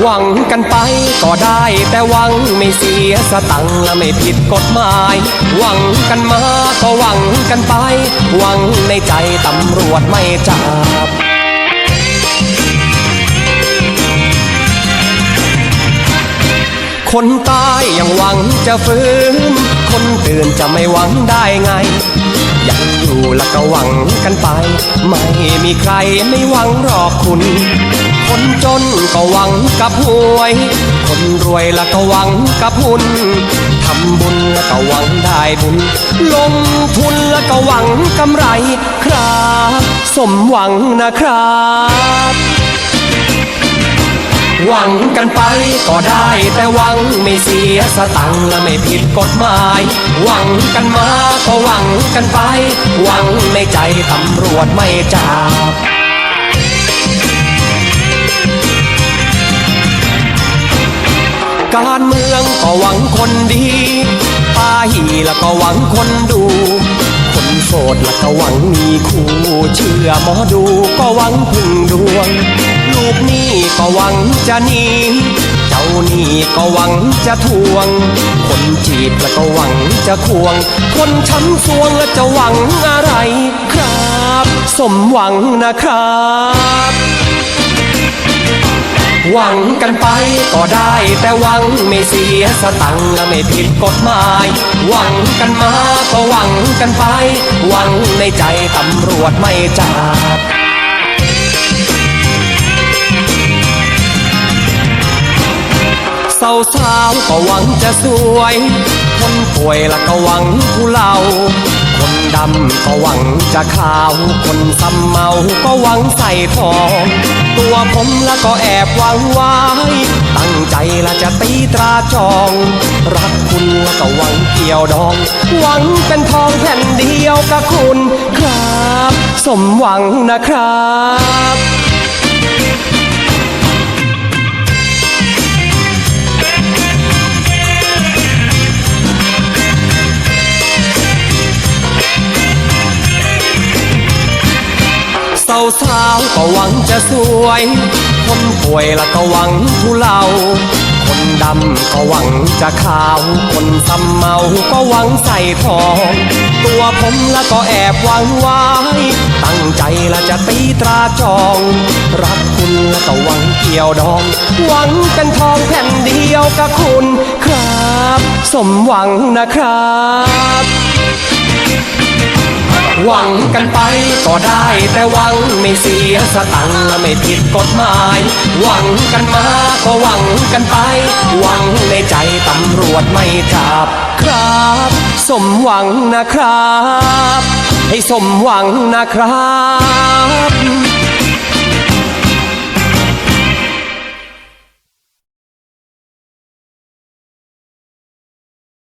หวังกันไปก็ได้ แต่หวังไม่เสียสตังและไม่ผิดกฎหมาย หวังกันมาก็หวังกันไป หวังในใจตำรวจไม่จับคนตายยังหวังจะฟื้น คนตื่นจะไม่หวังได้ไง ยังอยู่แล้วก็หวังกันไป ไม่มีใครไม่หวังหรอกคุณ คนจนก็หวังกับหวย คนรวยล้วก็หวังกับหุ้นทำบุญล้วก็หวังได้บุญ ลงทุนล้วก็หวังกำไรครับ สมหวังนะครับหวังกันไปก็ได้แต่หวังไม่เสียสตังและไม่ผิดกฎหมาย หวังกันมาก็หวังกันไป หวังในใจตำรวจไม่จับ งคนดีป้าหีแล้วก็หวังคนดู คนโสดแล้วก็หวังมีคู่เชื่อหมอดูก็หวังพึ่งดวง ลูกหนี้ก็หวังจะหนีเจ้าหนี้ก็หวังจะทวง คนจีบแล้วก็หวังจะควง คนช้ำสวงแล้วจะหวังอะไรครับ สมหวังนะครับ หวังกันไปก็ได้แต่หวังไม่เสียสตังค์และไม่ผิดกฎหมาย หวังกันมาก็หวังกันไป หวังในใจตำรวจไม่จับสาวสาวๆก็หวังจะสวย คนป่วยล้วก็หวังผู้เล่า ดำก็หวังจะขาว คนซ้ำเมา ก็หวังใส่ทอง ตัวผมแล้วก็แอบหวังไว้ ตั้งใจและจะตีตราจอง รักคุณแล้วก็หวังเกี่ยวดอง หวังเป็นทองแผ่นเดียวกับคุณครับ สมหวังนะครับ สาวสาวก็หวังจะสวย คนป่วยล้วก็หวังผู้เล่าคนดำก็หวังจะขาว คนซ้ำเมาก็หวังใส่ทอง ตัวผมล้วก็แอบหวังไว้ ตั้งใจละจะตีตราจอง รักคุณล้วก็หวังเกี่ยวดอง หวังเป็นทองแผ่นเดียวกับคุณครับ สมหวังนะครับ หวังกันไปก็ได้แต่หวังไม่เสียสตังค์และไม่ผิดกฎหมาย หวังกันมาก็หวังกันไป หวังในใจตำรวจไม่จับครับ สมหวังนะครับ ให้สมหวังนะครับ